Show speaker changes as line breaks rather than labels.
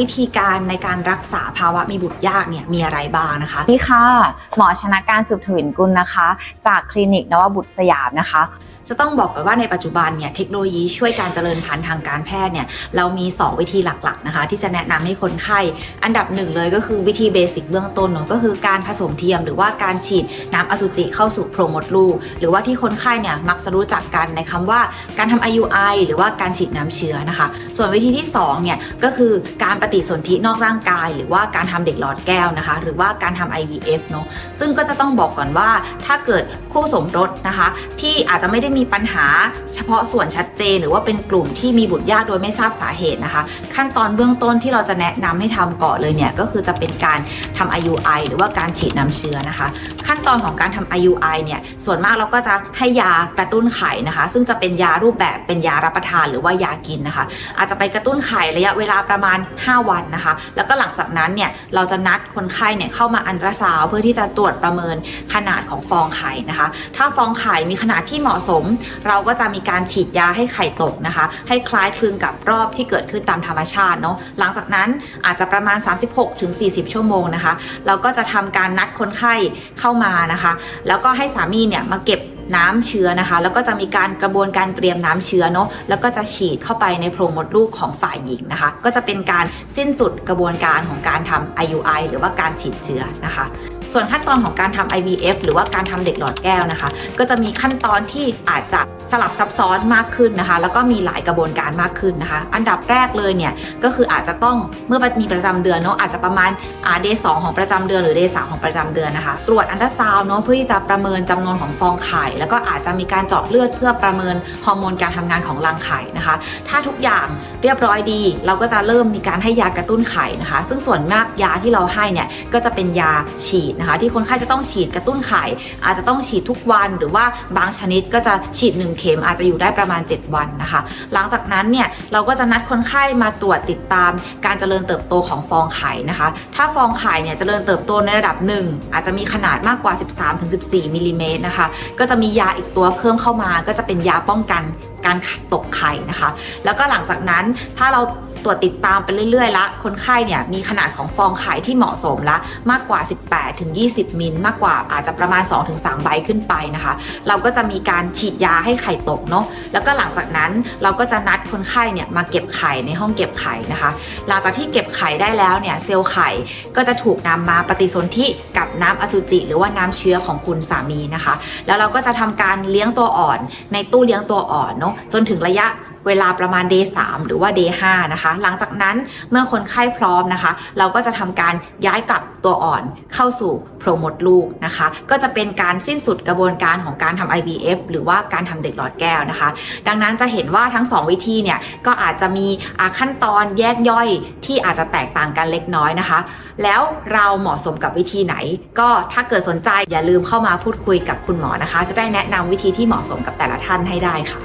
วิธีการในการรักษาภาวะมีบุตรยากเนี่ยมีอะไรบ้างนะคะ
นี่ค่ะ หมอชนะการสืบถวินกุลนะคะ จากคลินิกนวบุตรสยามนะคะ
จะต้องบอกกันว่าในปัจจุบันเนี่ยเทคโนโลยีช่วยการเจริญพันธุ์ทางการแพทย์เนี่ยเรามี 2 วิธีหลักๆนะคะ ที่จะแนะนำให้คนไข้อันดับหนึ่งเลยก็คือวิธีเบสิกเบื้องต้นเนอะก็คือการผสมเทียมหรือว่าการฉีดน้ำอสุจิเข้าสู่โพรงมดลูก หรือว่าที่คนไข้เนี่ยมักจะรู้จักกันในคำว่าการทำ IUI หรือว่าการฉีดน้ำเชื้อนะคะ ส่วนวิธีที่2เนี่ยก็คือการปฏิสนธินอกร่างกาย หรือว่าการทำเด็กหลอดแก้วนะคะ หรือว่าการทำ IVF เนอะซึ่งก็จะต้องบอกก่อนว่าถ้าเกิดคู่สมรสนะคะ ที่อาจจะไม่ได้มีปัญหาเฉพาะส่วนชัดเจน หรือว่าเป็นกลุ่มที่มีบุตรยากโดยไม่ทราบสาเหตุนะคะ ขั้นตอนเบื้องต้นที่เราจะแนะนำให้ทำก่อนเลยเนี่ยก็คือจะเป็นการทำ IUI หรือว่าการฉีดน้ำเชื้อนะคะ ขั้นตอนของการทำ IUI เนี่ยส่วนมากเราก็จะให้ยากระตุ้นไข่นะคะ ซึ่งจะเป็นยารูปแบบเป็นยารับประทานหรือว่ายากินนะคะ อาจจะไปกระตุ้นไข่ระยะเวลาประมาณ 5 วันนะคะ แล้วก็หลังจากนั้นเนี่ยเราจะนัดคนไข้เนี่ยเข้ามาอันตราซาวเพื่อที่จะตรวจประเมินขนาดของฟองไข่นะคะ ถ้าฟองไข่มีขนาดที่เหมาะสมเราก็จะมีการฉีดยาให้ไข่ตกนะคะ ให้คล้ายคลึงกับรอบที่เกิดขึ้นตามธรรมชาติเนาะหลังจากนั้นอาจจะประมาณ 36-40 ชั่วโมงนะคะ เราก็จะทำการนัดคนไข้เข้ามานะคะ แล้วก็ให้สามีเนี่ยมาเก็บน้ำเชื้อนะคะ แล้วก็จะมีการกระบวนการเตรียมน้ำเชื้อเนาะแล้วก็จะฉีดเข้าไปในโพรงมดลูกของฝ่ายหญิงนะคะ ก็จะเป็นการสิ้นสุดกระบวนการของการทำ IUI หรือว่าการฉีดเชื้อนะคะ ส่วนขั้นตอนของการทำ IVF หรือว่าการทำเด็กหลอดแก้วนะคะ ก็จะมีขั้นตอนที่อาจจะสลับซับซ้อนมากขึ้นนะคะ แล้วก็มีหลายกระบวนการมากขึ้นนะคะ อันดับแรกเลยเนี่ยก็คืออาจจะต้องเมื่อมีประจำเดือนเนาะอาจจะประมาณอาเดย์สของประจำเดือนหรือเดย์สของประจำเดือนนะคะ ตรวจอันตราซาวน์เนาะเพื่อที่จะประเมินจำนวนของฟองไข่ แล้วก็อาจจะมีการเจาะเลือดเพื่อประเมินฮอร์โมนการทำงานของรังไข่นะคะ ถ้าทุกอย่างเรียบร้อยดี เราก็จะเริ่มมีการให้ยากระตุ้นไข่นะคะ ซึ่งส่วนมากยาที่เราให้เนี่ยก็จะเป็นยาฉีดนะคะ ที่คนไข้จะต้องฉีดกระตุ้นไข่ อาจจะต้องฉีดทุกวันหรือว่าบางชนิดก็จะฉีด 1 เข็มอาจจะอยู่ได้ประมาณ 7 วันนะคะ หลังจากนั้นเนี่ยเราก็จะนัดคนไข้มาตรวจติดตามการเจริญเติบโตของฟองไข่นะคะ ถ้าฟองไข่เนี่ยเจริญเติบโตในระดับหนึ่งอาจจะมีขนาดมากกว่า 13-14มิลลิเมตรนะคะ ก็จะมียาอีกตัวเพิ่มเข้ามา ก็จะเป็นยาป้องกันการตกไข่นะคะ แล้วก็หลังจากนั้นถ้าเรา ตรวจติดตามไปเรื่อยๆละคนไข้เนี่ยมีขนาดของฟองไข่ที่เหมาะสมละมากกว่า 18ถึง20 มิลมากกว่าอาจจะประมาณ 2-3 ใบขึ้นไปนะคะ เราก็จะมีการฉีดยาให้ไข่ตกเนาะแล้วก็หลังจากนั้นเราก็จะนัดคนไข้เนี่ยมาเก็บไข่ในห้องเก็บไข่นะคะ หลังจากที่เก็บไข่ได้แล้วเนี่ยเซลล์ไข่ก็จะถูกนำมาปฏิสนธิกับน้ำอสุจิ หรือว่าน้ำเชื้อของคุณสามีนะคะ แล้วเราก็จะทำการเลี้ยงตัวอ่อนในตู้เลี้ยงตัวอ่อนเนาะจนถึงระยะ เวลาประมาณ day 3หรือว่า day 5นะคะ หลังจากนั้นเมื่อคนไข้พร้อมนะคะ เราก็จะทำการย้ายกลับตัวอ่อนเข้าสู่โพรงมดลูกนะคะ ก็จะเป็นการสิ้นสุดกระบวนการของการทำ IVF หรือว่าการทำเด็กหลอดแก้วนะคะ ดังนั้นจะเห็นว่าทั้ง 2 วิธีเนี่ยก็อาจจะมีขั้นตอนแยกย่อยที่อาจจะแตกต่างกันเล็กน้อยนะคะ แล้วเราเหมาะสมกับวิธีไหน ก็ถ้าเกิดสนใจอย่าลืมเข้ามาพูดคุยกับคุณหมอนะคะ จะได้แนะนำวิธีที่เหมาะสมกับแต่ละท่านให้ได้ค่ะ